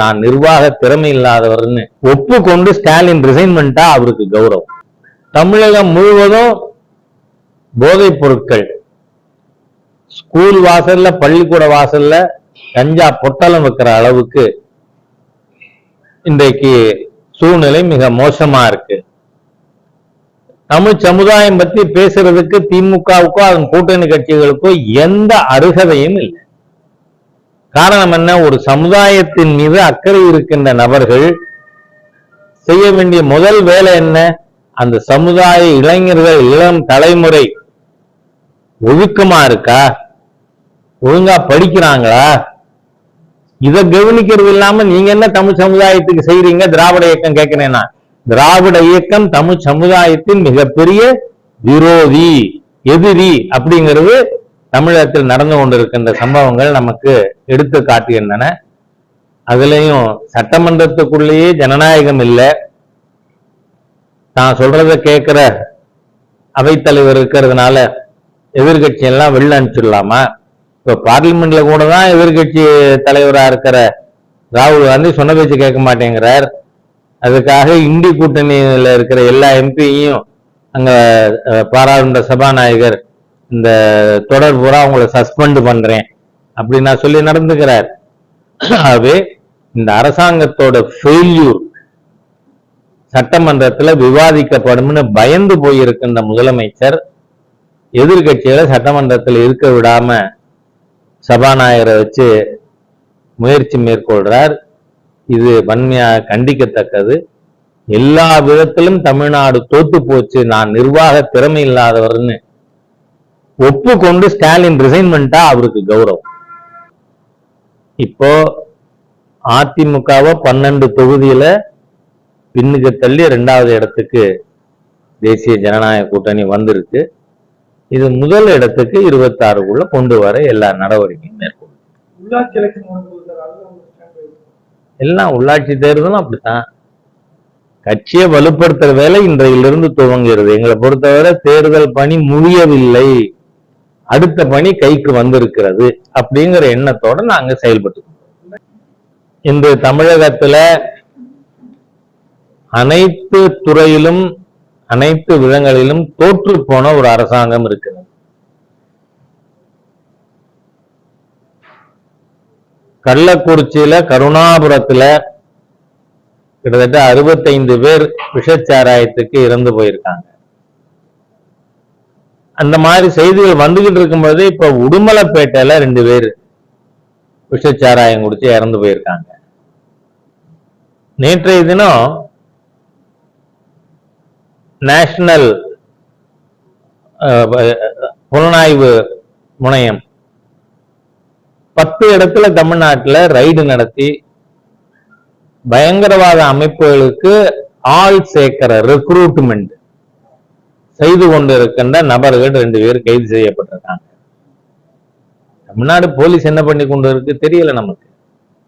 நான் நிர்வாக திறமை இல்லாதவர்னு ஒப்புக்கொண்டு ஸ்டாலின் ரிசைன் பண்ணிட்டா அவருக்கு கௌரவம். தமிழகம் முழுவதும் போதைப் பொருட்கள். ஸ்கூல் வாசல்ல பள்ளிக்கூட வாசல்ல கஞ்சா பொட்டலம் வைக்கிற அளவுக்கு இன்றைக்கு சூழ்நிலை மிக மோசமா இருக்கு. தமிழ் சமுதாயம் பத்தி பேசுறதுக்கு திமுகவுக்கோ அதன் கூட்டணி கட்சிகளுக்கோ எந்த அருகதையும் இல்லை. காரணம் என்ன? ஒரு சமுதாயத்தின் மீது அக்கறை இருக்கின்ற நபர்கள் செய்ய வேண்டிய முதல் வேலை என்ன? அந்த சமுதாய இளைஞர்கள் இளம் தலைமுறை ஒழுக்கமா இருக்கா? ஒழுங்கா படிக்கிறாங்களா? இத கவனிக்கிறது இல்லாம நீங்க என்ன தமிழ் சமுதாயத்துக்கு செய்றீங்க? திராவிட இயக்கம் கேட்கிறேன்னா திராவிட இயக்கம் தமிழ் சமுதாயத்தின் மிகப்பெரிய விரோதி எதிரி அப்படிங்கிறது தமிழகத்தில் நடந்து கொண்டிருக்கின்ற சம்பவங்கள் நமக்கு எடுத்து காட்டுகின்றன. அதுலேயும் சட்டமன்றத்துக்குள்ளேயே ஜனநாயகம் இல்லை. நான் சொல்றத கேட்கிற அவைத்தலைவர் இருக்கிறதுனால எதிர்கட்சி எல்லாம் வெளில அனுப்பிச்சிடலாமா? இப்போ பார்லிமெண்ட்ல கூட தான் எதிர்கட்சி தலைவராக இருக்கிற ராகுல் காந்தி சொன்ன பேச்சு கேட்க மாட்டேங்கிறார். அதுக்காக இந்தி கூட்டணியில் இருக்கிற எல்லா எம்பியையும் அங்கே பாராளுமன்ற சபாநாயகர் இந்த தொடர் பூரா அவங்கள சஸ்பெண்ட் பண்றேன் அப்படின்னு நான் சொல்லி நடந்துக்கிறார். ஆகவே இந்த அரசாங்கத்தோட ஃபெயில்யூர் சட்டமன்றத்துல விவாதிக்கப்படும்னு பயந்து போயிருக்கின்ற முதலமைச்சர் எதிர்கட்சிகளை சட்டமன்றத்தில் இருக்க விடாம சபாநாயகரை வச்சு முயற்சி மேற்கொள்றார். இது வன்மையாக கண்டிக்கத்தக்கது. எல்லா விதத்திலும் தமிழ்நாடு தோத்து போச்சு. நான் நிர்வாக திறமை இல்லாதவர்னு ஒப்புக்கொண்டு ஸ்டாலின் ரிசைன் பண்ணிட்டா அவருக்கு கௌரவம். இப்போ அதிமுகவை பன்னெண்டு தொகுதியில பின்னுக்கு தள்ளி ரெண்டாவது இடத்துக்கு தேசிய ஜனநாயக கூட்டணி வந்திருக்கு. இது முதல் இடத்துக்கு இருபத்தாறுக்குள்ள கொண்டு வர எல்லா நடவடிக்கையும் மேற்கொள்ளும்? எல்லாம் உள்ளாட்சி தேர்தலும் அப்படித்தான். கட்சியை வலுப்படுத்துற வேலை இன்றையிலிருந்து துவங்குகிறது. எங்களை பொறுத்தவரை தேர்தல் பணி முடியவில்லை. அடுத்த பணி கைக்கு வந்திருக்கிறது அப்படிங்கிற எண்ணத்தோட நாங்க செயல்பட்டு இந்த தமிழகத்துல அனைத்து துறையிலும் அனைத்து விதங்களிலும் தோற்று போன ஒரு அரசாங்கம் இருக்கிறது. கள்ளக்குறிச்சியில கருணாபுரத்துல கிட்டத்தட்ட அறுபத்தைந்து பேர் விஷச்சாராயத்துக்கு இறந்து போயிருக்காங்க. அந்த மாதிரி செய்திகள் வந்துகிட்டு இருக்கும்போது இப்ப உடுமலைப்பேட்டையில ரெண்டு பேர் விஷச்சாராயம் குடிச்சு இறந்து போயிருக்காங்க. நேற்றைய தினம் நேஷனல் புலனாய்வு முனையம் பத்து இடத்துல தமிழ்நாட்டுல ரைடு நடத்தி பயங்கரவாத அமைப்புகளுக்கு ஆள் சேர்க்கிற ரெக்ரூட்மெண்ட் செய்து கொண்டிருக்கின்ற நபர்கள் ரெண்டு பேர் கைது செய்யப்பட்டிருக்காங்க. தமிழ்நாடு போலீஸ் என்ன பண்ணி கொண்டு இருக்கு தெரியல நமக்கு.